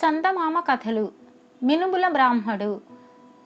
చందమామ కథలు. మినుముల బ్రాహ్మడు.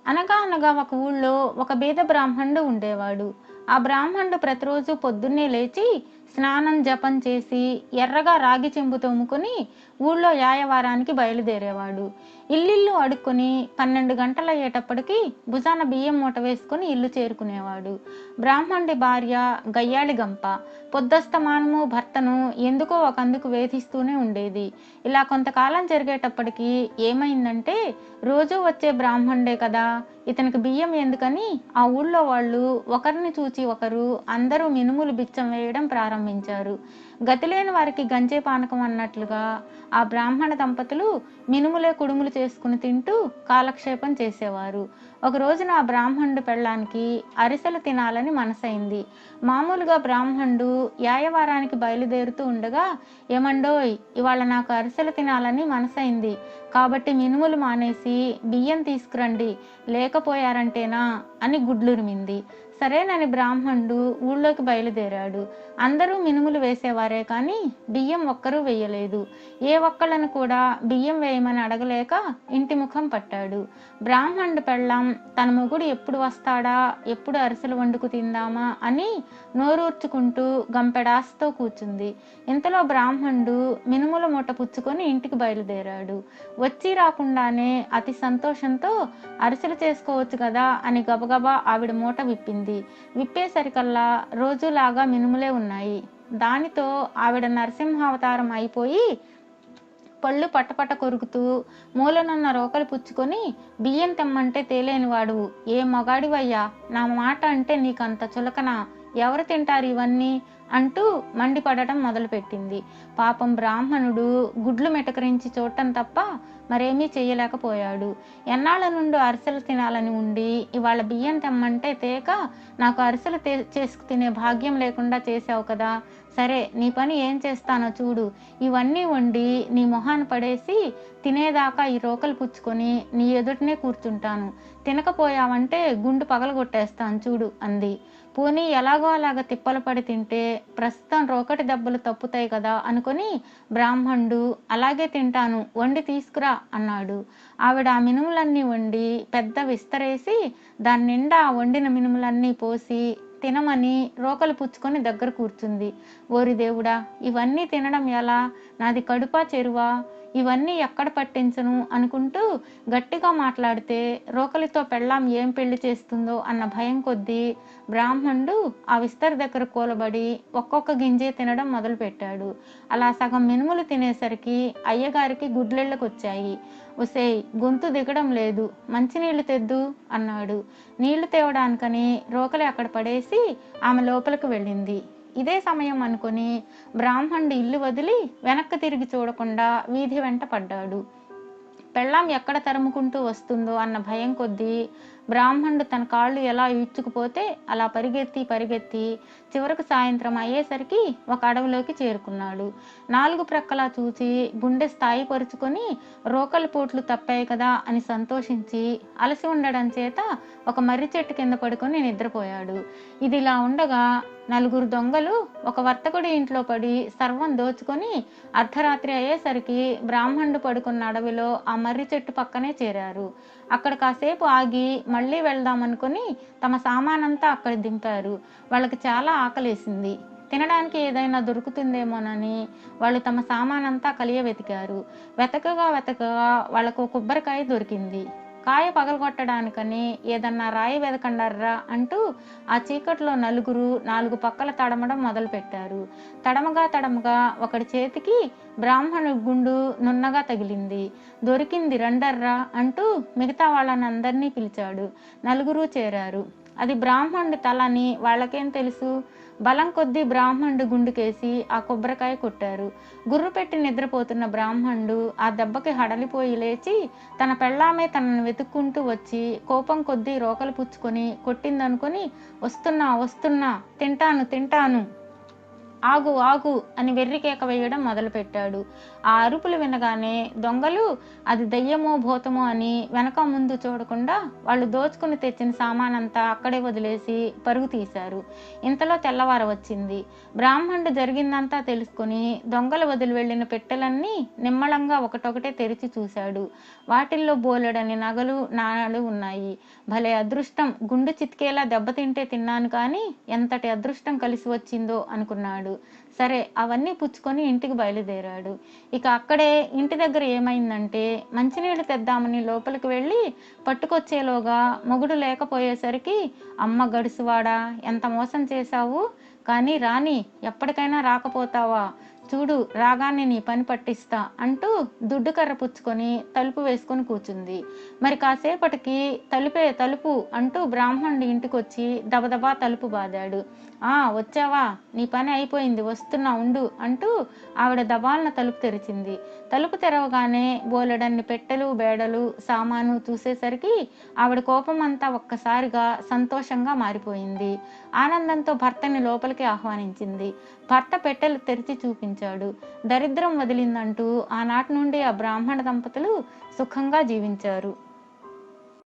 అనగా అనగా ఒక ఊళ్ళో ఒక బేద బ్రాహ్మణుడు ఉండేవాడు. ఆ బ్రాహ్మణుడు ప్రతిరోజు పొద్దున్నే లేచి స్నానం జపం చేసి ఎర్రగా రాగి చెంబు తోముకొని ఊళ్ళో యాయవారానికి బయలుదేరేవాడు. ఇల్లిల్లు అడుక్కొని పన్నెండు గంటలు అయ్యేటప్పటికి భుజాన బియ్యం మూట వేసుకుని ఇల్లు చేరుకునేవాడు. బ్రాహ్మణుడి భార్య గయ్యాళి గంప పొద్దస్తమానము భర్తను ఎందుకో ఒకందుకు వేధిస్తూనే ఉండేది. ఇలా కొంతకాలం జరిగేటప్పటికి ఏమైందంటే రోజు వచ్చే బ్రాహ్మణుడే కదా ఇతనికి బియ్యం ఎందుకని? ఆ ఊళ్ళో వాళ్ళు ఒకరిని చూచి ఒకరు అందరూ మినుములు బిచ్చం వేయడం ప్రారంభించారు. గతిలేని వారికి గంజే పానకం అన్నట్లుగా ఆ బ్రాహ్మణ దంపతులు మినుములే కుడుములు చేసుకుని తింటూ కాలక్షేపం చేసేవారు. ఒక రోజున ఆ బ్రాహ్మణుడు పెళ్ళానికి అరిసెలు తినాలని మనసైంది. మామూలుగా బ్రాహ్మణుడు యాయవారానికి బయలుదేరుతూ ఉండగా ఏమండోయ్ ఇవాళ నాకు అరిసెలు తినాలని మనసైంది. కాబట్టి మినుములు మానేసి బియ్యం తీసుకురండి. లేకపోయారంటేనా? అని గుడ్లురిమింది. సరేనని బ్రాహ్మణుడు ఊళ్ళోకి బయలుదేరాడు. అందరూ మినుములు వేసేవారే కానీ బియ్యం ఒక్కరూ వేయలేదు. ఏ ఒక్కళ్ళను కూడా బియ్యం వేయమని అడగలేక ఇంటి ముఖం పట్టాడు. బ్రాహ్మణుడు పెళ్ళాం తన మొగుడు ఎప్పుడు వస్తాడా ఎప్పుడు అరిసెలు వండుకు తిందామా అని నోరూర్చుకుంటూ గంపెడాస్తో కూర్చుంది. ఇంతలో బ్రాహ్మణుడు మినుముల మూట పుచ్చుకొని ఇంటికి బయలుదేరాడు. వచ్చి రాకుండానే అతి సంతోషంతో అరిసెలు చేసుకోవచ్చు కదా అని గబగబా ఆవిడ మూట విప్పింది. విప్పేసరికల్లా రోజులాగా మినుములే ఉన్నాయి. దానితో ఆవిడ నరసింహావతారం అయిపోయి పళ్ళు పట్టపట్ట కొరుకుతూ మూలనున్న రోకలు పుచ్చుకొని బియ్యం తెమ్మంటే తేలేనివాడు. ఏ మగాడివయ్యా? నా మాట అంటే నీకంత చులకన? ఎవరు తింటారు ఇవన్నీ అంటూ మండిపడటం మొదలుపెట్టింది. పాపం బ్రాహ్మణుడు గుడ్లు మెటకరించి చూడటం తప్ప మరేమీ చేయలేకపోయాడు. ఎన్నాళ్ళ నుండి అరిసెలు తినాలని ఉండి ఇవాళ బియ్యం తెమ్మంటే తేక నాకు అరిసెలు తే చేసుకు తినే భాగ్యం లేకుండా చేసావు కదా. సరే నీ పని ఏం చేస్తానో చూడు. ఇవన్నీ వండి నీ మొహాన్ని పడేసి తినేదాకా ఈ రోకలు పుచ్చుకొని నీ ఎదుటనే కూర్చుంటాను. తినకపోయావంటే గుండు పగలగొట్టేస్తాను చూడు అంది. పోనీ ఎలాగో అలాగ తిప్పలు పడి తింటే ప్రస్తుతం రోకటి దెబ్బలు తప్పుతాయి కదా అనుకొని బ్రాహ్మణుడు అలాగే తింటాను వండి తీసుకురా అన్నాడు. ఆవిడ ఆ మినుములన్నీ వండి పెద్ద విస్తరేసి దాని నిండా వండిన మినుములన్నీ పోసి తినమని రోకలు పుచ్చుకొని దగ్గర కూర్చుంది. ఓరి దేవుడా ఇవన్నీ తినడం ఎలా? నాది కడుపా చెరువా? ఇవన్నీ ఎక్కడ పట్టించను అనుకుంటూ గట్టిగా మాట్లాడితే రోకలితో పెళ్ళాం ఏం పెళ్ళి చేస్తుందో అన్న భయం కొద్దీ బ్రాహ్మణుడు ఆ విస్తరి దగ్గర కూలబడి ఒక్కొక్క గింజే తినడం మొదలుపెట్టాడు. అలా సగం మినుములు తినేసరికి అయ్యగారికి గుడ్లెళ్ళకు వచ్చాయి ఒసేయ్ గొంతు దిగడం లేదు. మంచినీళ్ళు తెద్దు అన్నాడు. నీళ్ళు తేవడానికని రోకలి అక్కడ పడేసి ఆమె లోపలికి వెళ్ళింది. ఇదే సమయం అనుకుని బ్రాహ్మణుడు ఇల్లు వదిలి వెనక్కి తిరిగి చూడకుండా వీధి వెంట పడ్డాడు. పెళ్ళాం ఎక్కడ తరుముకుంటూ వస్తుందో అన్న భయం కొద్దీ బ్రాహ్మణుడు తన కాళ్ళు ఎలా ఈడ్చుకుపోతే అలా పరిగెత్తి పరిగెత్తి చివరకు సాయంత్రం అయ్యేసరికి ఒక అడవిలోకి చేరుకున్నాడు. నాలుగు ప్రక్కలా చూసి గుండె స్థాయి పరుచుకొని రోకల పోట్లు తప్పాయి కదా అని సంతోషించి అలసి ఉండడం చేత ఒక మర్రి చెట్టు కింద పడుకొని నిద్రపోయాడు. ఇది ఇలా ఉండగా నలుగురు దొంగలు ఒక వర్తకుడి ఇంట్లో పడి సర్వం దోచుకొని అర్ధరాత్రి అయ్యేసరికి బ్రాహ్మణుడు పడుకున్న అడవిలో ఆ మర్రి చెట్టు పక్కనే చేరారు. అక్కడ కాసేపు ఆగి మళ్ళీ వెళ్దామనుకొని తమ సామానంతా అక్కడ దింపారు. వాళ్ళకి చాలా ఆకలేసింది. తినడానికి ఏదైనా దొరుకుతుందేమోనని వాళ్ళు తమ సామానంతా కలియ వెతికారు వెతకగా వెతకగా వాళ్ళకు కొబ్బరికాయ దొరికింది. కాయ పగలగొట్టడానికని ఏదన్నా రాయి వెదకండర్రా అంటూ ఆ చీకట్లో నలుగురు నాలుగు పక్కల తడమడం మొదలుపెట్టారు. తడమగా తడమగా ఒకడి చేతికి బ్రాహ్మణు గుండు నున్నగా తగిలింది. దొరికింది రండర్రా అంటూ మిగతా వాళ్ళనందరినీ పిలిచాడు. నలుగురు చేరారు. అది బ్రాహ్మణుడి తల అని వాళ్ళకేం తెలుసు? బలం కొద్దీ బ్రాహ్మణుడు గుండుకేసి ఆ కొబ్బరికాయ కొట్టారు. గుర్రు పెట్టి నిద్రపోతున్న బ్రాహ్మణుడు ఆ దెబ్బకి హడలిపోయి లేచి తన పెళ్ళామే తనను వెతుక్కుంటూ వచ్చి కోపం కొద్దీ రోకలు పుచ్చుకొని కొట్టిందనుకొని వస్తున్నా వస్తున్నా తింటాను తింటాను. ఆగు ఆగు అని వెర్రికేక వేయడం మొదలుపెట్టాడు. ఆ అరుపులు వినగానే దొంగలు అది దయ్యమో భూతమో అని వెనక ముందు చూడకుండా వాళ్ళు దోచుకుని తెచ్చిన సామానంతా అక్కడే వదిలేసి పరుగు తీశారు. ఇంతలో తెల్లవార వచ్చింది బ్రాహ్మణుడు జరిగిందంతా తెలుసుకుని దొంగలు వదిలి వెళ్ళిన పెట్టెలన్నీ నిమ్మళంగా ఒకటొకటే తెరిచి చూశాడు. వాటిల్లో బోలెడని నగలు నాణాలు ఉన్నాయి. భలే అదృష్టం! గుండు చితికేలా దెబ్బతింటే తిన్నాను కానీ ఎంతటి అదృష్టం కలిసి వచ్చిందో అనుకున్నాడు. సరే అవన్నీ పుచ్చుకొని ఇంటికి బయలుదేరాడు. ఇక అక్కడే ఇంటి దగ్గర ఏమైందంటే మంచినీళ్ళు తెద్దామని లోపలికి వెళ్ళి పట్టుకొచ్చేలోగా మొగుడు లేకపోయేసరికి అమ్మ గడుసువాడా ఎంత మోసం చేశావు? కానీ రాని ఎప్పటికైనా రాకపోతావా? చూడు రాగానే నీ పని పట్టిస్తా అంటూ దుడ్డు కర్ర పుచ్చుకొని తలుపు వేసుకొని కూర్చుంది మరి కాసేపటికి తలుపే తలుపు అంటూ బ్రాహ్మణుడి ఇంటికొచ్చి దబదబా తలుపు బాదాడు. ఆ వచ్చావా? నీ పని అయిపోయింది వస్తున్నా ఉండు అంటూ ఆవిడ దబాలన తలుపు తెరిచింది. తలుపు తెరవగానే బోలెడన్ని పెట్టెలు బేడలు సామాను చూసేసరికి ఆవిడ కోపం అంతా ఒక్కసారిగా సంతోషంగా మారిపోయింది. ఆనందంతో భర్తని లోపలికి ఆహ్వానించింది. భర్త పెట్టెలు తెరిచి చూపించాడు. దరిద్రం వదిలిందంటూ ఆనాటి నుండి ఆ బ్రాహ్మణ దంపతులు సుఖంగా జీవించారు.